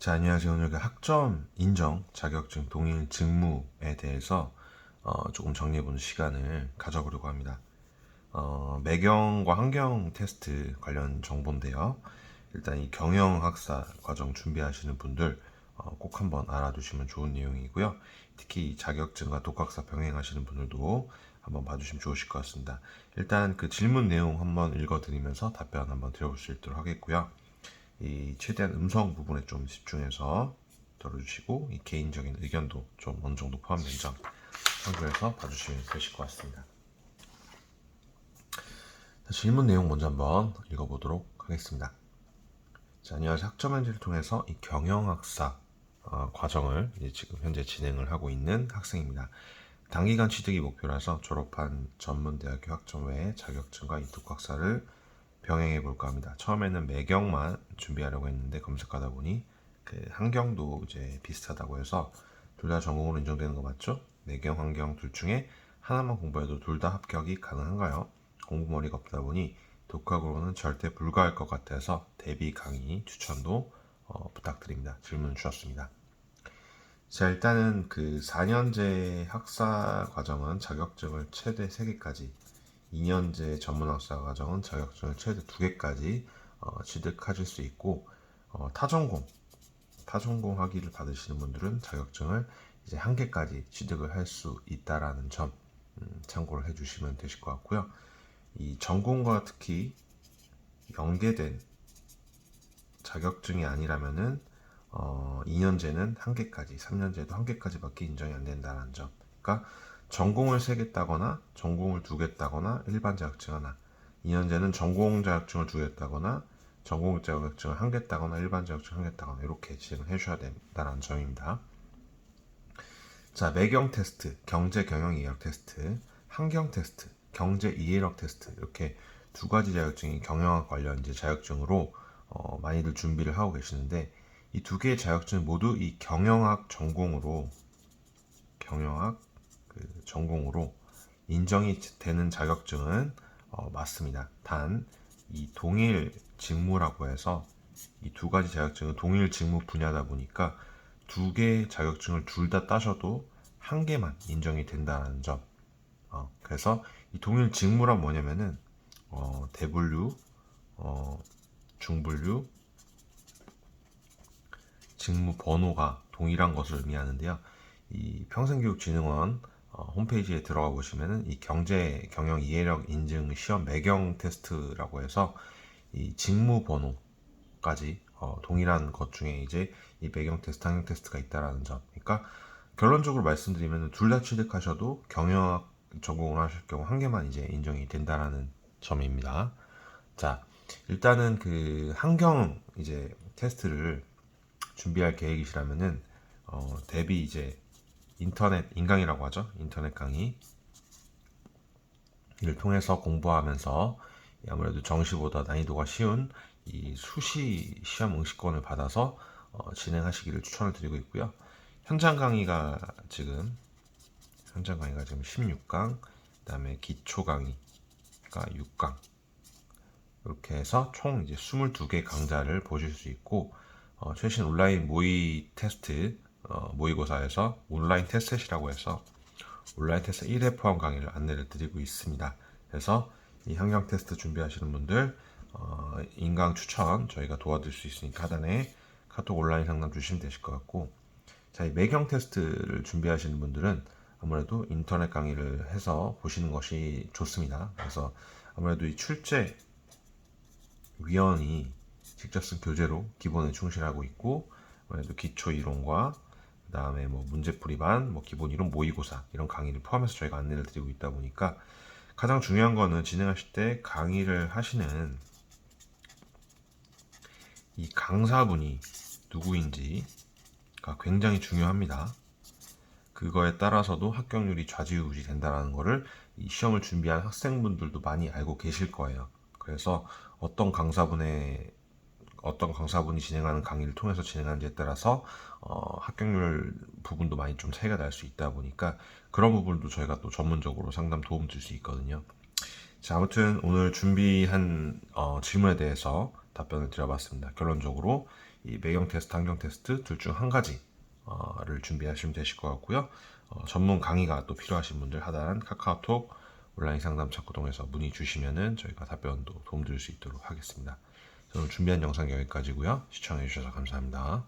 자, 안녕하세요. 오늘 그 학점 인정 자격증 동일 직무에 대해서 어, 조금 정리해보는 시간을 가져보려고 합니다. 어, 매경과 환경 테스트 관련 정보인데요. 일단 이 경영학사 과정 준비하시는 분들 어, 꼭 한번 알아두시면 좋은 내용이고요. 특히 이 자격증과 독학사 병행하시는 분들도 한번 봐주시면 좋으실 것 같습니다. 일단 그 질문 내용 한번 읽어드리면서 답변 한번 드려볼 수 있도록 하겠고요. 이 최대한 음성 부분에 좀 집중해서 들어주시고 이 개인적인 의견도 좀 어느 정도 포함된 점 참고해서 봐주시면 되실 것 같습니다. 자, 질문 내용 먼저 한번 읽어보도록 하겠습니다. 자, 안녕하세요. 학점 현지를 통해서 이 경영학사 어, 과정을 지금 현재 진행을 하고 있는 학생입니다. 단기간 취득이 목표라서 졸업한 전문대학교 학점 외에 자격증과 이 독학사를 병행해 볼까 합니다. 처음에는 매경만 준비하려고 했는데 검색하다 보니 그 환경도 이제 비슷하다고 해서 둘 다 전공으로 인정되는 거 맞죠? 매경, 환경 둘 중에 하나만 공부해도 둘 다 합격이 가능한가요? 공부머리가 없다 보니 독학으로는 절대 불가할 것 같아서 대비 강의 추천도 어, 부탁드립니다. 질문 주셨습니다. 자, 일단은 그 4년제 학사 과정은 자격증을 최대 3개까지 2년제 전문학사 과정은 자격증을 최대 2개까지 어, 취득하실 수 있고 어, 타전공 타전공 학위를 받으시는 분들은 자격증을 이제 한 개까지 취득을 할 수 있다라는 점 음, 참고를 해주시면 되실 것 같고요. 이 전공과 특히 연계된 자격증이 아니라면은 어, 2년제는 한 개까지, 3년제도 한 개까지밖에 인정이 안 된다는 점. 그러니까 전공을 세개 따거나 전공을 두개 따거나 일반 자격증 하나. 2년제는 전공 자격증을 두개 따거나 전공 자격증을 한개 따거나 일반 자격증 한개 따거나 이렇게 진행을 해주셔야 된다는 점입니다. 자, 매경 테스트, 경제 경영 이해력 테스트, 환경 테스트, 경제 이해력 테스트 이렇게 두 가지 자격증이 경영학 관련 이제 자격증으로 어, 많이들 준비를 하고 계시는데 이 두 개의 자격증 모두 이 경영학 전공으로 경영학 그 전공으로 인정이 되는 자격증은 어, 맞습니다. 단 이 동일 직무라고 해서 이 두 가지 자격증은 동일 직무 분야다 보니까 두 개의 자격증을 둘 다 따셔도 한 개만 인정이 된다는 점. 어, 그래서 이 동일 직무란 뭐냐면은 어, 대분류, 어, 중분류, 직무 번호가 동일한 것을 의미하는데요. 이 평생교육진흥원 어, 홈페이지에 들어가 보시면은 이 경제 경영 이해력 인증 시험 매경 테스트라고 해서 이 직무 번호까지 어, 동일한 것 중에 이제 이 매경 테스트, 학경 테스트가 있다라는 점. 그러니까 결론적으로 말씀드리면 둘 다 취득하셔도 경영학 전공을 하실 경우 한 개만 이제 인정이 된다라는 점입니다. 자, 일단은 그 환경 이제 테스트를 준비할 계획이시라면은 어, 대비 이제 인터넷 인강이라고 하죠. 인터넷 강의 이를 통해서 공부하면서 아무래도 정시보다 난이도가 쉬운 이 수시 시험 응시권을 받아서 어, 진행하시기를 추천을 드리고 있고요. 현장 강의가 지금 현장 강의가 지금 16강, 그다음에 기초 강의가 6강 이렇게 해서 총 이제 22개 강좌를 보실 수 있고 어, 최신 온라인 모의 테스트 어, 모의고사에서 온라인 테스트이라고 해서 온라인 테스트 1회 포함 강의를 안내를 드리고 있습니다. 그래서 이 환경 테스트 준비하시는 분들 어, 인강 추천 저희가 도와드릴 수 있으니까 하단에 카톡 온라인 상담 주시면 되실 것 같고 자, 이 매경 테스트를 준비하시는 분들은 아무래도 인터넷 강의를 해서 보시는 것이 좋습니다. 그래서 아무래도 이 출제 위원이 직접 쓴 교재로 기본에 충실하고 있고 아무래도 기초 이론과 그 다음에 뭐 문제풀이 반, 뭐 기본 이론 모의고사 이런 강의를 포함해서 저희가 안내를 드리고 있다 보니까 가장 중요한 거는 진행하실 때 강의를 하시는 이 강사분이 누구인지가 굉장히 중요합니다. 그거에 따라서도 합격률이 좌지우지 된다는 것을 이 시험을 준비한 학생분들도 많이 알고 계실 거예요. 그래서 어떤 강사분의 어떤 강사분이 진행하는 강의를 통해서 진행하는지에 따라서 어, 합격률 부분도 많이 좀 차이가 날 수 있다 보니까 그런 부분도 저희가 또 전문적으로 상담 도움 줄 수 있거든요. 자, 아무튼 오늘 준비한 어, 질문에 대해서 답변을 드려봤습니다. 결론적으로 이 매경 테스트, 환경 테스트 둘 중 한 가지를 어, 준비하시면 되실 것 같고요. 어, 전문 강의가 또 필요하신 분들 하단 카카오톡 온라인 상담 창구동에서 문의 주시면은 저희가 답변도 도움 드릴 수 있도록 하겠습니다. 준비한 영상 여기까지고요. 시청해주셔서 감사합니다.